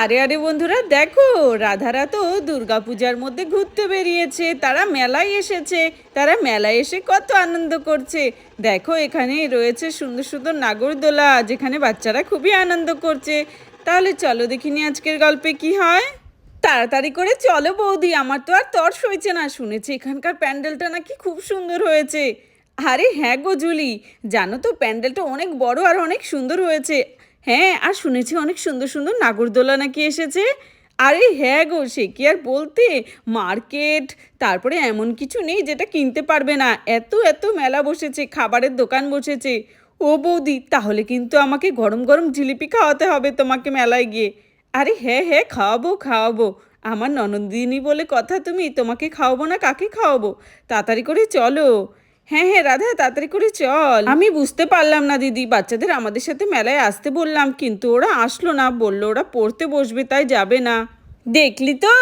আরে আরে বন্ধুরা, দেখো রাধারা তো দুর্গাপূজার মধ্যে ঘুরতে বেরিয়েছে, তারা মেলায় এসেছে, তারা মেলায় এসে কত আনন্দ করছে। দেখো, এখানে রয়েছে সুন্দর সুন্দর নাগরদোলা, যেখানে বাচ্চারা খুবই আনন্দ করছে। তাহলে চলো দেখিনি আজকের গল্পে কি হয়। তাড়াতাড়ি করে চলো বৌদি, আমার তো আর তর সইছে না, শুনেছি এখানকার প্যান্ডেলটা নাকি খুব সুন্দর হয়েছে। আরে হ্যাঁ গো জুলি, জানো তো প্যান্ডেলটা অনেক বড় আর অনেক সুন্দর হয়েছে। হ্যাঁ আর শুনেছি অনেক সুন্দর সুন্দর নাগরদোলা নাকি এসেছে। আরে হ্যাঁ গো, সে কি আর বলতে? মার্কেট, তারপরে এমন কিছু নেই যেটা কিনতে পারবে না। এত এত মেলা বসেছে, খাবারের দোকান বসেছে। ও বৌদি, তাহলে কিন্তু আমাকে গরম গরম জিলিপি খাওয়াতে হবে তোমাকে মেলায় গিয়ে। আরে হ্যাঁ হ্যাঁ খাওয়াবো খাওয়াবো। আমার ননদিনী বলে কথা তুমি, তোমাকে খাওয়াবো না, কাকে খাওয়াবো? তাড়াতাড়ি করে চলো। হ্যাঁ হ্যাঁ রাধা, তাড়াতাড়ি করে চল। আমি বুঝতে পারলাম না, দিদি। বাচ্চাদের আমাদের সাথে মেলায় আসতে বললাম, কিন্তু ওরা আসলো না। বলল, ওরা পড়তে বসবে, তাই যাবে না। দেখলি তো?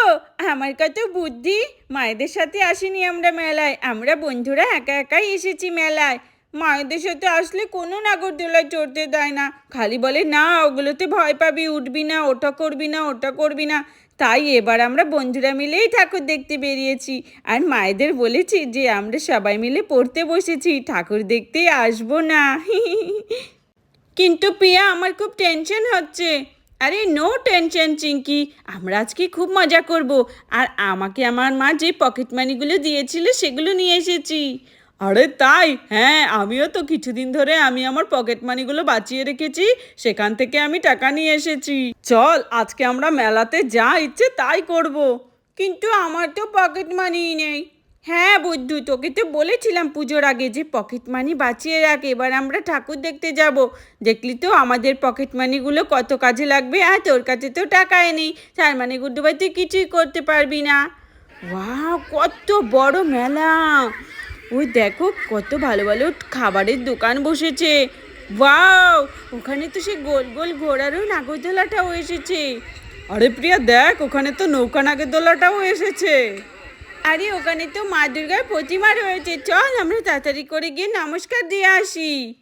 আমার কত বুদ্ধি। মায়েদের সাথে আসিনি আমরা মেলায়। আমরা বন্ধুরা একা একাই এসেছি মেলায়। মায়েদের সাথে আসলে কোনো নাগরদোলায় চড়তে দেয় না। খালি বলে, না, ওগুলোতে ভয় পাবি, উঠবি না, ওটা করবি না, ওটা করবি না। তাই এবার আমরা বন্ধুরা মিলেই ঠাকুর দেখতে বেরিয়েছি। আর মায়েদের বলেছি যে আমরা সবাই মিলে পড়তে বসেছি, ঠাকুর দেখতেই আসব না। কিন্তু পিয়া আমার খুব টেনশন হচ্ছে। আরে নো টেনশন চিঙ্কি। আমরা আজকে খুব মজা করব। আর আমাকে আমার মা যে পকেট মানিগুলো দিয়েছিল সেগুলো নিয়ে এসেছি। আরে তাই? হ্যাঁ আমিও তো কিছুদিন ধরে আমি আমার পকেট মানিগুলো বাঁচিয়ে রেখেছি, সেখান থেকে আমি টাকা নিয়ে এসেছি। চল, আজকে আমরা মেলাতে যা ইচ্ছে তাই করব। কিন্তু আমার তো পকেট মানি নেই। হ্যাঁ বুদ্ধু, তোকে তো বলেছিলাম পুজোর আগে যে পকেট মানি বাঁচিয়ে রাখ, এবার আমরা ঠাকুর দেখতে যাব। দেখলি তো আমাদের পকেট মানিগুলো কত কাজে লাগবে? আর তোর কাছে তো টাকায় নেই। তার মানে গুড্ডু ভাই তুই কিছুই করতে পারবি না। ওয়াও, কত বড় মেলা! ওই দেখো কত ভালো ভালো খাবারের দোকান বসেছে। ওয়াও! ওখানে তো সে গোল গোল ঘোড়ারও নাগরদোলাটাও এসেছে। আরে প্রিয়া, দেখ, ওখানে তো নৌকা নাগরদোলাটাও এসেছে। আরে, ওখানে তো মা দুর্গার প্রতিমা রয়েছে। চল, আমরা তাড়াতাড়ি করে গিয়ে নমস্কার দিয়ে আসি।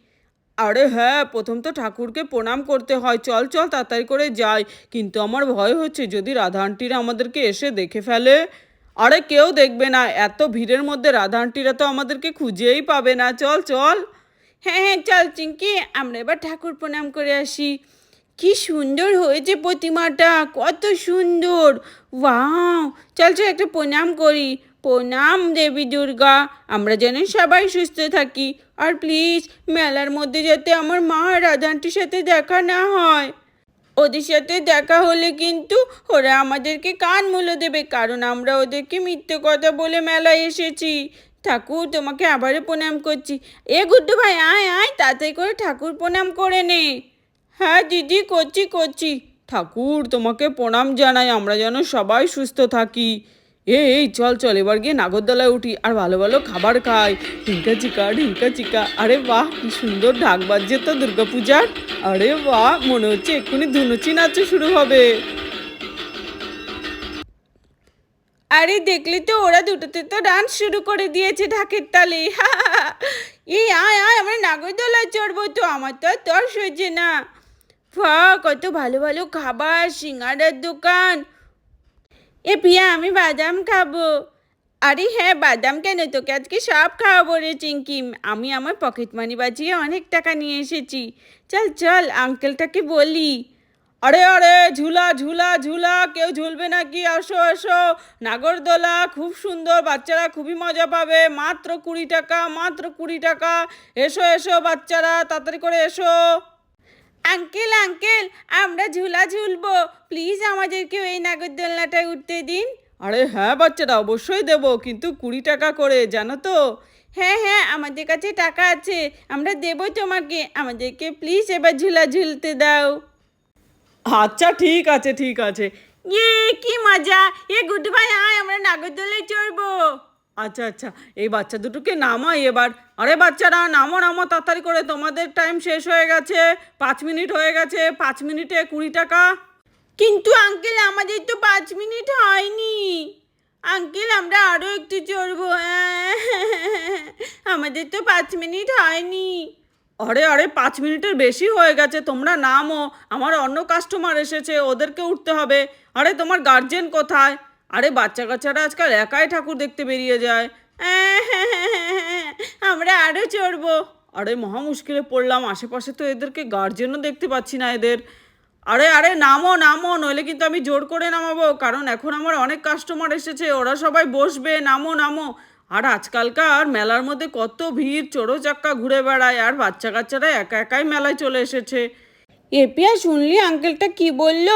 আরে হ্যাঁ প্রথম তো ঠাকুরকে প্রণাম করতে হয়। চল চল, তাড়াতাড়ি করে যাই। কিন্তু আমার ভয় হচ্ছে যদি রাধা আন্টিরা আমাদেরকে এসে দেখে ফেলে। আরে কেউ দেখবে না, এত ভিড়ের মধ্যে রাধা আন্টিরা তো আমাদেরকে খুঁজেই পাবে না। চল চল। হ্যাঁ হ্যাঁ চল চিঙ্কি, আমরা এবার ঠাকুর প্রণাম করে আসি। কি সুন্দর হয়েছে প্রতিমাটা, কত সুন্দর। ওয়াও, চল চল, একটা প্রণাম করি। প্রণাম, দেবী দুর্গা। আমরা যেন সবাই সুস্থ থাকি। আর প্লিজ, মেলার মধ্যে যাতে আমার মা রাধানটির সাথে দেখা না হয়। ওদের সাথে দেখা হলে কিন্তু ওরা আমাদেরকে কান মূল্য দেবে, কারণ আমরা ওদেরকে মিথ্যে কথা বলে মেলায় এসেছি। ঠাকুর, তোমাকে আবারও প্রণাম করছি। এ গুড্ডু ভাই, আয় আয় তাতে করে ঠাকুর প্রণাম করে নে। হ্যাঁ দিদি, করছি করছি। ঠাকুর, তোমাকে প্রণাম জানাই, আমরা যেন সবাই সুস্থ থাকি। এই, চল চল, এবার গিয়ে নাগরদোলায় উঠি। আর ভালো ভালো খাবার খাই। ঢিঙ্কা চিকা ঢিঙ্কা চিকা। আরে বাহ, কি সুন্দর ঢাক বাজছে তো দুর্গাপূজার। আরে বাহ, মনে হচ্ছে এক্ষুনি ধুনুচি নাচ শুরু হবে। আরে দেখলি তো, ওরা দুটোতে তো ডান্স শুরু করে দিয়েছে ঢাকের তালে। এই, আয় আয়, আমরা নাগরদোলায় চড়বো তো, আমার তো আর তর সইছে না। ফা কত ভালো ভালো খাবার, সিঙ্গারার দোকান। এ পিয়া, আমি বাদাম খাব। আরে হ্যাঁ বাদাম কেন? তোকে আজকে সব খাওয়াবো রে চিঙ্কি আমি আমার পকেট মানি বাজিয়ে অনেক টাকা নিয়ে এসেছি। চল চল, আঙ্কেলটাকে বলি। আরে আরে, ঝুলা ঝুলা ঝুলা, কেউ ঝুলবে নাকি? আসো এসো নাগরদোলা, খুব সুন্দর, বাচ্চারা খুবই মজা পাবে। মাত্র কুড়ি টাকা, মাত্র কুড়ি টাকা। এসো এসো, বাচ্চারা, তাড়াতাড়ি করে এসো। আঙ্কেল আঙ্কেল আমরা ঝুলা ঝুলবো। প্লিজ আমাদেরকে এই নাগরদোলনাটায় উঠতে দিন। আরে হ্যাঁ বাচ্চারা অবশ্যই দেব কিন্তু কুড়ি টাকা করে জানো তো? হ্যাঁ হ্যাঁ আমাদের কাছে টাকা আছে আমরা দেবো তোমাকে। আমাদেরকে প্লিজ এবার ঝুলা ঝুলতে দাও। আচ্ছা ঠিক আছে ঠিক আছে। ইয়ে কি মজা! এ গুড ভাই আয় আমরা নাগরদোলায় চড়বো। আচ্ছা আচ্ছা এই বাচ্চা দুটোকে নামাই এবার। আরে বাচ্চারা, নামো নামো, তাড়াতাড়ি করে, তোমাদের টাইম শেষ হয়ে গেছে। পাঁচ মিনিট হয়ে গেছে, পাঁচ মিনিটে কুড়ি টাকা। কিন্তু আঙ্কেল আমাদের তো পাঁচ মিনিট হয়নি। আঙ্কেল আমরা আরও একটু চড়বো আমাদের তো পাঁচ মিনিট হয়নি। আরে আরে, পাঁচ মিনিটের বেশি হয়ে গেছে, তোমরা নামো। আমার অন্য কাস্টমার এসেছে, ওদেরকে উঠতে হবে। আরে, তোমার গার্জেন কোথায়? আরে বাচ্চা কাচ্চারা আজকাল একাই ঠাকুর দেখতে বেরিয়ে যায়। আমরা আরও চড়বো। আরে মহা মুশকিলে পড়লাম, আশেপাশে তো এদেরকে গার্জেনও দেখতে পাচ্ছি না এদের। আরে আরে নামো নামো, নইলে কিন্তু আমি জোর করে নামাবো, কারণ এখন আমার অনেক কাস্টমার এসেছে, ওরা সবাই বসবে, নামো নামো। আর আজকালকার মেলার মধ্যে কত ভিড় চোরো চাক্কা ঘুরে বেড়ায়, আর বাচ্চা কাচ্চারা একা একাই মেলায় চলে এসেছে। এপিয়া শুনলি আঙ্কেলটা কি বলল?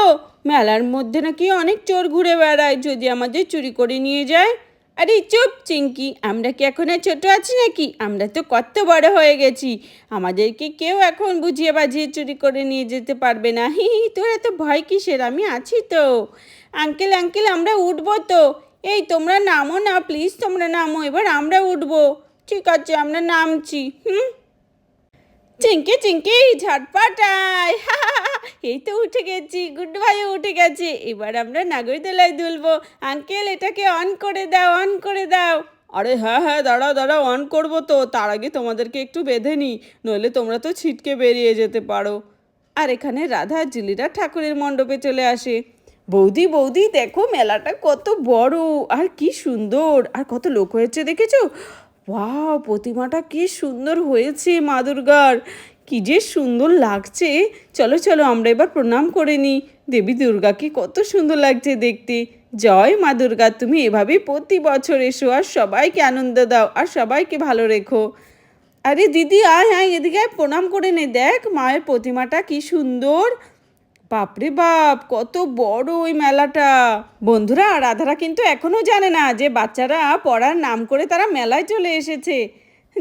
মেলার মধ্যে নাকি অনেক চোর ঘুরে বেড়ায়, যদি আমাদের চুরি করে নিয়ে যায়। আরে চুপ চিঙ্কি, আমরা কি এখন আর ছোটো আছি নাকি? আমরা তো কত বড় হয়ে গেছি। আমাদেরকে কেউ এখন বুঝিয়ে বাজিয়ে চুরি করে নিয়ে যেতে পারবে না। হি হি, তোর এত ভয় কিসের? আমি আছি তো। আঙ্কেল আঙ্কেল, আমরা উঠবো তো। এই, তোমরা নামো না, প্লিজ তোমরা নামো, এবার আমরা উঠবো। ঠিক আছে, আমরা নামছি, হুম? চিঙ্কি চিঙ্কি ঝটপটাই এই তো উঠে গেছি গুড ভাইও উঠে গেছে। এবার আমরা নাগরদোলায় দুলবো। আঙ্কেল, এটাকে অন করে দাও অন করে দাও। আরে হ্যাঁ হ্যাঁ দাঁড়াও দাঁড়াও অন করব তো। তার আগে তোমাদেরকে একটু বেঁধে নিই নইলে তোমরা তো ছিটকে বেরিয়ে যেতে পারো। আর এখানে রাধা জুলিরা ঠাকুরের মণ্ডপে চলে আসে। বৌদি বৌদি, দেখো মেলাটা কত বড়, আর কি সুন্দর, আর কত লোক হয়েছে, দেখেছ? ওয়াও, প্রতিমাটা কি সুন্দর হয়েছে, মা দুর্গার। কি যে সুন্দর লাগছে। চলো চলো আমরা এবার প্রণাম করে নিই। দেবী দুর্গাকে কত সুন্দর লাগছে দেখতে। জয় মা দুর্গা তুমি এভাবেই প্রতি বছর এসো আর সবাইকে আনন্দ দাও আর সবাইকে ভালো রেখো। আরে দিদি আয় আয় এদিকে আয়, প্রণাম করে নে। দেখ মায়ের প্রতিমাটা কি সুন্দর। বাপরে বাপ কত বড় ওই মেলাটা। বন্ধুরা রাধারা কিন্তু এখনও জানে না যে বাচ্চারা পড়ার নাম করে তারা মেলায় চলে এসেছে।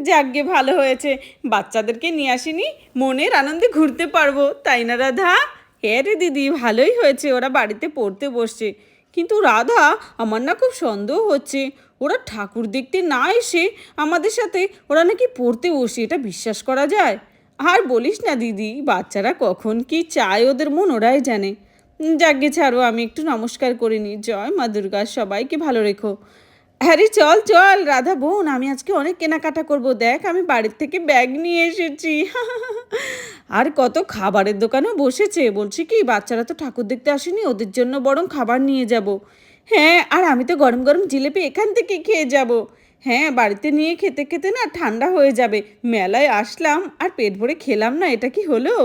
যাকগে ভালো হয়েছে। বাচ্চাদেরকে নিয়ে আসিনি, মনের আনন্দে ঘুরতে পারব। তাই না, রাধা? হ্যাঁ রে দিদি, ভালোই হয়েছে, ওরা বাড়িতে পড়তে বসছে। কিন্তু রাধা, আমার না খুব সন্দেহ হচ্ছে। ওরা ঠাকুর দেখতে না এসে আমাদের সাথে ওরা নাকি পড়তে বসে, এটা বিশ্বাস করা যায়? আর বলিস না দিদি, বাচ্চারা কখন কি চায় ওদের মন, ওরাই জানে। যাকে ছাড়ো, আমি একটু নমস্কার করে নিই। জয় মা দুর্গা, সবাইকে ভালো রেখো। হ্যারি, চল চল, রাধা বোন, আমি আজকে অনেক কেনাকাটা করব। দেখ, আমি বাড়ির থেকে ব্যাগ নিয়ে এসেছি। আর কত খাবারের দোকানেও বসেছে। বলছি কি, বাচ্চারা তো ঠাকুর দেখতে আসেনি, ওদের জন্য বরং খাবার নিয়ে যাব। হ্যাঁ আর আমি তো গরম গরম জিলেপি এখান থেকে খেয়ে যাব। হ্যাঁ বাড়িতে নিয়ে খেতে খেতে না ঠান্ডা হয়ে যাবে। মেলায় আসলাম, আর পেট ভরে খেলাম না, এটা কি হলো?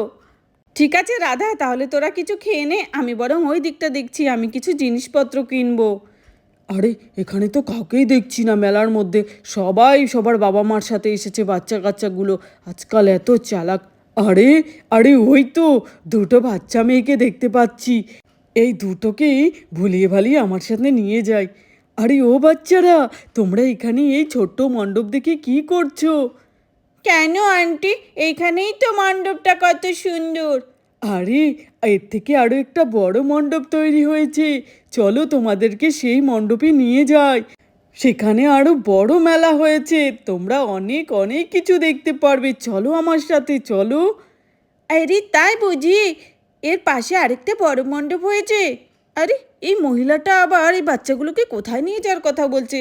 ঠিক আছে, রাধা, তাহলে তোরা কিছু খেয়ে নে, আমি বরং ওই দিকটা দেখছি, আমি কিছু জিনিসপত্র কিনবো। আরে, এখানে তো কাউকেই দেখছি না মেলার মধ্যে। সবাই সবার বাবা মার সাথে এসেছে বাচ্চা কাচ্চাগুলো আজকাল এত চালাক। আরে আরে, ওই তো দুটো বাচ্চা মেয়েকে দেখতে পাচ্ছি। এই দুটোকেই ভুলিয়ে ভালিয়ে আমার সাথে নিয়ে যাই। আরে, ও বাচ্চারা, তোমরা এখানে এই ছোট্ট মণ্ডপ দেখে কি করছ? কেন, আন্টি? এইখানেই তো মণ্ডপটা কত সুন্দর। আরে, এর থেকে আরও একটা বড় মণ্ডপ তৈরি হয়েছে। চলো তোমাদেরকে সেই মণ্ডপে নিয়ে যাই। সেখানে আরও বড় মেলা হয়েছে। তোমরা অনেক অনেক কিছু দেখতে পারবে। চলো আমার সাথে, চলো। আরে, তাই বুঝি? এর পাশে আরেকটা বড় মণ্ডপ হয়েছে। আরে, এই মহিলাটা আবার এই বাচ্চাগুলোকে কোথায় নিয়ে যাওয়ার কথা বলছে?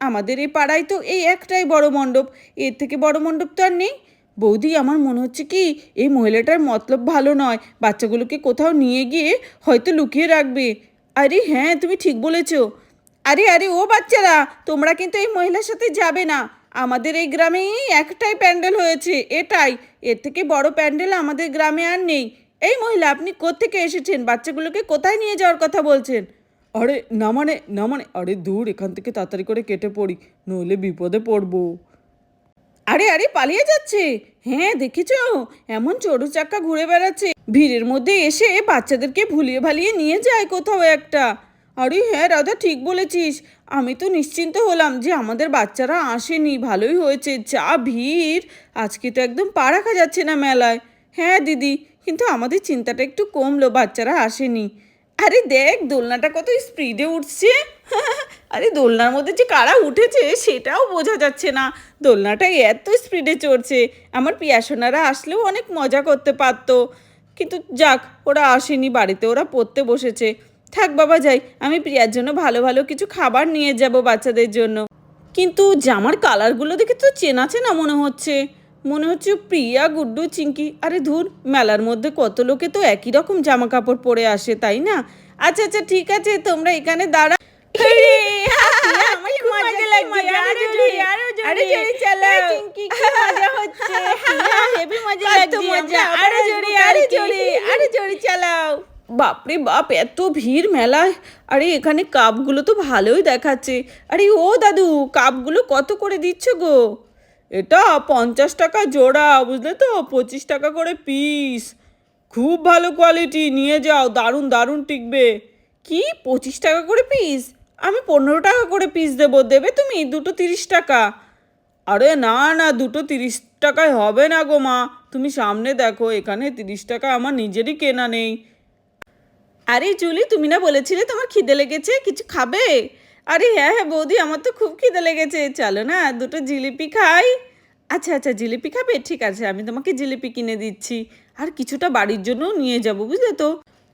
আমাদের এই পাড়ায় তো এই একটাই বড় মণ্ডপ। এর থেকে বড় মণ্ডপ তো আর নেই। বৌদি, আমার মনে হচ্ছে কি এই মহিলাটার মতলব ভালো নয়। বাচ্চাগুলোকে কোথাও নিয়ে গিয়ে হয়তো লুকিয়ে রাখবে। আরে হ্যাঁ তুমি ঠিক বলেছ। আরে আরে, ও বাচ্চারা, তোমরা কিন্তু এই মহিলার সাথে যাবে না। আমাদের এই গ্রামেই একটাই প্যান্ডেল হয়েছে, এটাই। এর থেকে বড় প্যান্ডেল আমাদের গ্রামে আর নেই। এই মহিলা, আপনি কোত্থেকে এসেছেন? বাচ্চাগুলোকে কোথায় নিয়ে যাওয়ার কথা বলছেন? আরে, না মানে না মানে আরে দূর, এখান থেকে তাড়াতাড়ি করে কেটে পড়ি, নইলে বিপদে পড়ব। আরে আরে, পালিয়ে যাচ্ছে। হ্যাঁ দেখেছ? এমন চড়ু চাক্কা ঘুরে বেড়াচ্ছে। ভিড়ের মধ্যে এসে বাচ্চাদেরকে ভুলিয়ে ভালিয়ে নিয়ে যায় কোথাও একটা। আরে হ্যাঁ রাধা, ঠিক বলেছিস। আমি তো নিশ্চিন্ত হলাম যে আমাদের বাচ্চারা আসেনি। ভালোই হয়েছে, যা ভিড়। আজকে তো একদম পা রাখা যাচ্ছে না মেলায়। হ্যাঁ দিদি, কিন্তু আমাদের চিন্তাটা একটু কমলো, বাচ্চারা আসেনি। আরে, দেখ, দোলনাটা কত স্পিডে উঠছে। আরে দোলনার মধ্যে যে কারা উঠেছে সেটাও বোঝা যাচ্ছে না। দোলনাটা এত স্পিডে চড়ছে। আমার পিয়াসোনারা আসলেও অনেক মজা করতে পারতো। কিন্তু যাক, ওরা আসেনি বাড়িতে, ওরা পড়তে বসেছে। থাক বাবা, যাই, আমি প্রিয়ার জন্য ভালো ভালো কিছু খাবার নিয়ে যাব বাচ্চাদের জন্য। কিন্তু জামার কালারগুলো দেখে তো চেনা চেনা মনে হচ্ছে। মনে হচ্ছে প্রিয়া, গুড্ডু, চিঙ্কি, আরে ধুর, মেলার মধ্যে কত লোকে তো একই রকম জামা কাপড় পরে আসে, তাই না? আচ্ছা আচ্ছা ঠিক আছে, তোমরা এখানে দাঁড়া। আমার খুব মজা লাগছে আরও জোরে আরও চালাও কি মজা হচ্ছে। হেভি মজা লাগছে মজা আরও জোরে আরও জোরে আরও জোরে চালাও। বাপরে বাপ এত ভিড় মেলায়। আরে এখানে কাপগুলো তো ভালোই দেখাচ্ছে। আরে ও দাদু কাপগুলো কত করে দিচ্ছ গো? এটা পঞ্চাশ টাকা জোড়া বুঝলে তো? পঁচিশ টাকা করে পিস। খুব ভালো কোয়ালিটি নিয়ে যাও দারুণ দারুণ টিকবে। কি পঁচিশ টাকা করে পিস? আমি পনেরো টাকা করে পিস দেবো, দেবে তুমি? দুটো তিরিশ টাকা। আরে না না, দুটো তিরিশ টাকায় হবে না গো মা। তুমি সামনে দেখো, এখানে তিরিশ টাকা আমার নিজেরই কেনা নেই। আরে জুলি, তুমি না বলেছিলে তোমার খিদে লেগেছে? কিছু খাবে? আরে হ্যাঁ হ্যাঁ বৌদি, আমার তো খুব খিদে লেগেছে। চলো না, দুটো জিলিপি খাই। আচ্ছা আচ্ছা জিলিপি খাবে? ঠিক আছে, আমি তোমাকে জিলিপি কিনে দিচ্ছি। আর কিছুটা বাড়ির জন্যও নিয়ে যাব, বুঝলে তো?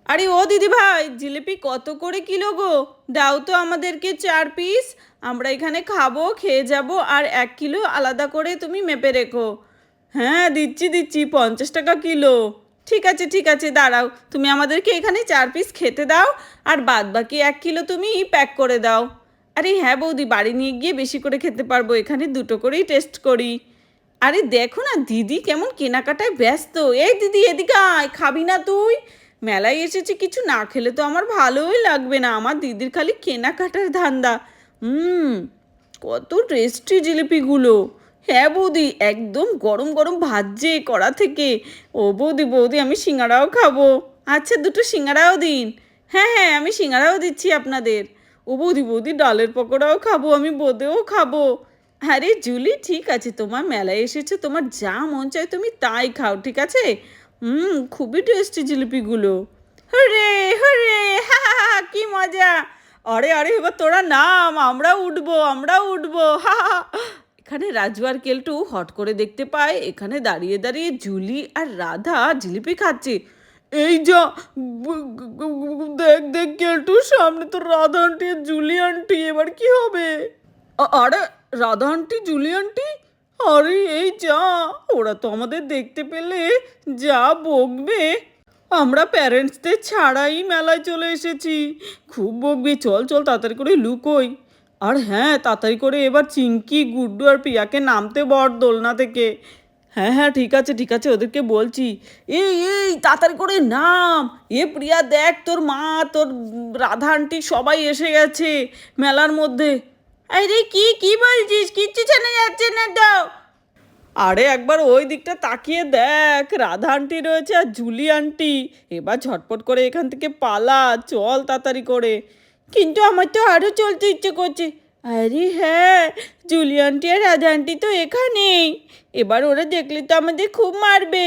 আরে ও দিদি ভাই, জিলিপি কত করে কিলো গো? দাও তো আমাদেরকে চার পিস আমরা এখানে খাব, খেয়ে যাব, আর এক কিলো আলাদা করে তুমি মেপে রেখো। হ্যাঁ দিচ্ছি দিচ্ছি, পঞ্চাশ টাকা কিলো। ঠিক আছে ঠিক আছে, দাঁড়াও। তুমি আমাদেরকে এখানে চার পিস খেতে দাও, আর বাদ বাকি এক কিলো তুমি প্যাক করে দাও। আরে হ্যাঁ বৌদি, বাড়ি নিয়ে গিয়ে বেশি করে খেতে পারব, এখানে দুটো করেই টেস্ট করি। আরে দেখো না, দিদি কেমন কেনাকাটায় ব্যস্ত। এই দিদি, এদিকে আয়, খাবি না তুই? মেলায় এসেছি, কিছু না খেলে তো আমার ভালোই লাগবে না। আমার দিদির খালি কেনাকাটার ধান্দা। হুম, কত টেস্টি জিলিপিগুলো। হ্যাঁ বৌদি, একদম গরম গরম ভাজছে কড়া থেকে। ও বৌদি বৌদি, আমি সিঙ্গারাও খাব। আচ্ছা দুটো সিঙ্গারাও দিন। হ্যাঁ হ্যাঁ আমি সিঙ্গারাও দিচ্ছি আপনাদের। ও বৌদি বৌদি, ডালের পকোড়াও খাব, আমি বোঁদেও খাব। আরে জুলি, ঠিক আছে, তোমার মেলায় এসেছ, তোমার যা মন চায় তুমি তাই খাও, ঠিক আছে? হুম, খুবই টেস্টি জিলিপিগুলো। হরে হরে, হা হা কি মজা। আরে আরে, এবার তোরা নাম, আমরা উঠবো আমরাও উঠবো, হা হা এখানে রাজু আর কেলটু হট করে দেখতে পায়, এখানে দাঁড়িয়ে দাঁড়িয়ে জুলি আর রাধা জিলিপি খাচ্ছে। এই যা দেখ দেখ, কেলটু, সামনে তো রাধা আন্টি আর জুলি আন্টি এবার কি হবে? আরে, রাধা আন্টি জুলি আন্টি আরে, এই যা, ওরা তো আমাদের দেখতে পেলে যা বকবে। আমরা প্যারেন্টসদের ছাড়াই মেলায় চলে এসেছি। খুব বকবে, চল চল, তাড়াতাড়ি করে লুকোই। আর হ্যাঁ তাড়াতাড়ি করে এবার চিঙ্কি গুড্ডু আর প্রিয়াকে নামতে বর দোলনা থেকে। হ্যাঁ হ্যাঁ ঠিক আছে ঠিক আছে, ওদেরকে বলছি। এই এই, তাড়াতাড়ি করে নাম। এ প্রিয়া, দেখ, তোর মা, তোর রাধা আন্টি সবাই এসে গেছে মেলার মধ্যে। আরে কি কি বলছিস? কিচ্ছু জানা যাচ্ছে না তো। আরে একবার ওই দিকটা তাকিয়ে দেখ। রাধা আন্টি রয়েছে আর জুলি আন্টি। এবার ঝটপট করে এখান থেকে পালা, চল তাড়াতাড়ি করে। কিন্তু আমার তো আরও চলতে ইচ্ছে করছে। আরে হ্যাঁ জুলি আন্টি আর রাধা আন্টি তো এখানেই। এবার ওরা দেখলে তো আমাদের খুব মারবে।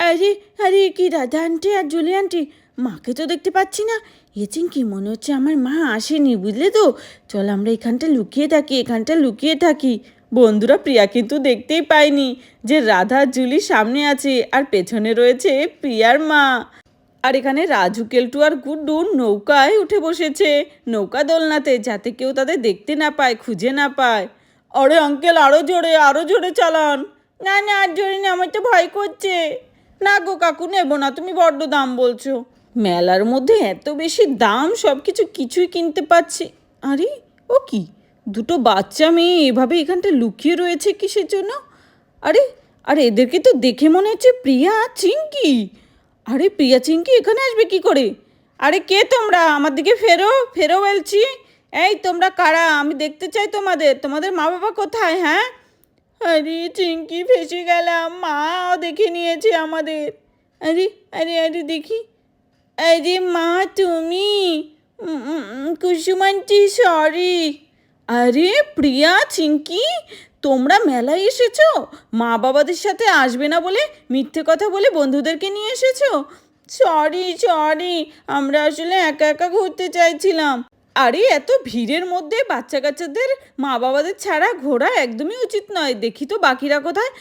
আরে আরে কি রাধা আন্টি আর জুলি আন্টি? মাকে তো দেখতে পাচ্ছি না। কি মনে হচ্ছে আমার মা আসেনি, বুঝলে তো? চল আমরা এখানটা লুকিয়ে থাকি, এখানটা লুকিয়ে থাকি। বন্ধুরা, প্রিয়া কিন্তু দেখতেই পায়নি যে রাধা জুলি সামনে আছে আর পেছনে রয়েছে প্রিয়ার মা। আর এখানে রাজু, কেলটু আর গুড্ডু নৌকায় উঠে বসেছে নৌকা দোলনাতে যাতে কেউ তাদের দেখতে না পায়, খুঁজে না পায়। অরে আঙ্কেল, আরও জোরে আরও জোরে চালান। না না, আর জোরে না, আমার তো ভয় করছে। না গো কাকু, নেব না, তুমি বড্ড দাম বলছো। মেলার মধ্যে এত বেশি দাম সব কিছু কিছুই কিনতে পাচ্ছি। আরে, ও কি? দুটো বাচ্চা মেয়ে এভাবে এখানটা লুকিয়ে রয়েছে কিসের জন্য? আরে আরে এদেরকে তো দেখে মনে হচ্ছে প্রিয়া চিঙ্কি আরে, প্রিয়া চিঙ্কি এখানে আসবে কি করে? আরে, কে তোমরা? আমার দিকে ফেরো ফেরো বলছি। এই, তোমরা কারা? আমি দেখতে চাই তোমাদের। তোমাদের মা বাবা কোথায় হ্যাঁ? আরে চিঙ্কি ফেসে গেলাম। মাও দেখে নিয়েছে আমাদের। আরে আরে আরে, দেখি। আরে মা, তুমি? কুসুমান্টি সরি আরে প্রিয়া, চিঙ্কি, তোমরা মেলায় এসেছ? মা বাবাদের সাথে আসবে না বলে মিথ্যে কথা বলে বন্ধুদেরকে নিয়ে এসেছ? সরি সরি আমরা আসলে একা একা ঘুরতে চাইছিলাম। আরে, এত ভিড়ের মধ্যে বাচ্চা কাচ্চাদের মা বাবাদের ছাড়া ঘোরা একদমই উচিত নয়। দেখি তো বাকিরা কোথায়।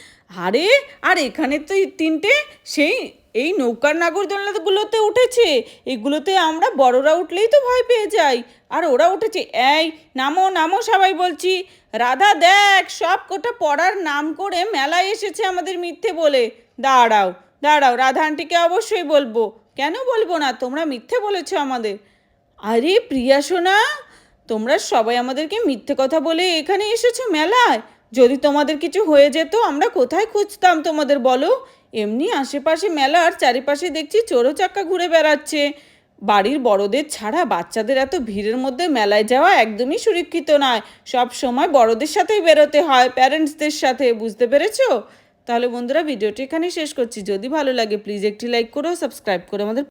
আরে, আর এখানে তো তিনটে, সেই এই নৌকার নাগরদোলনাগুলোতে উঠেছে। এগুলোতে আমরা বড়রা উঠলেই তো ভয় পেয়ে যাই। আর ওরা উঠেছে, এই, নামো নামো সবাই বলছি। রাধা, দেখ, সব কোটা পড়ার নাম করে মেলায় এসেছে আমাদের মিথ্যে বলে। দাঁড়াও দাঁড়াও রাধা আন্টিকে অবশ্যই বলব। কেন বলব না? তোমরা মিথ্যে বলেছ আমাদের। আরে, প্রিয়া সোনা, তোমরা সবাই আমাদেরকে মিথ্যে কথা বলে এখানে এসেছ মেলায়? যদি তোমাদের কিছু হয়ে যেত, আমরা কোথায় খুঁজতাম তোমাদের বলো? এমনি আশেপাশে মেলার চারিপাশে দেখছি চোরো চাক্কা ঘুরে বেড়াচ্ছে। বাড়ির বড়দের ছাড়া বাচ্চাদের এত ভিড়ের মধ্যে মেলায় যাওয়া একদমই সুরক্ষিত নয়। সব সময় বড়দের সাথেই বেরোতে হয়, প্যারেন্টসদের সাথে, বুঝতে পেরেছ? তাহলে বন্ধুরা, ভিডিওটি এখানে শেষ করছি। যদি ভালো লাগে, প্লিজ একটি লাইক করো, সাবস্ক্রাইব করে আমাদের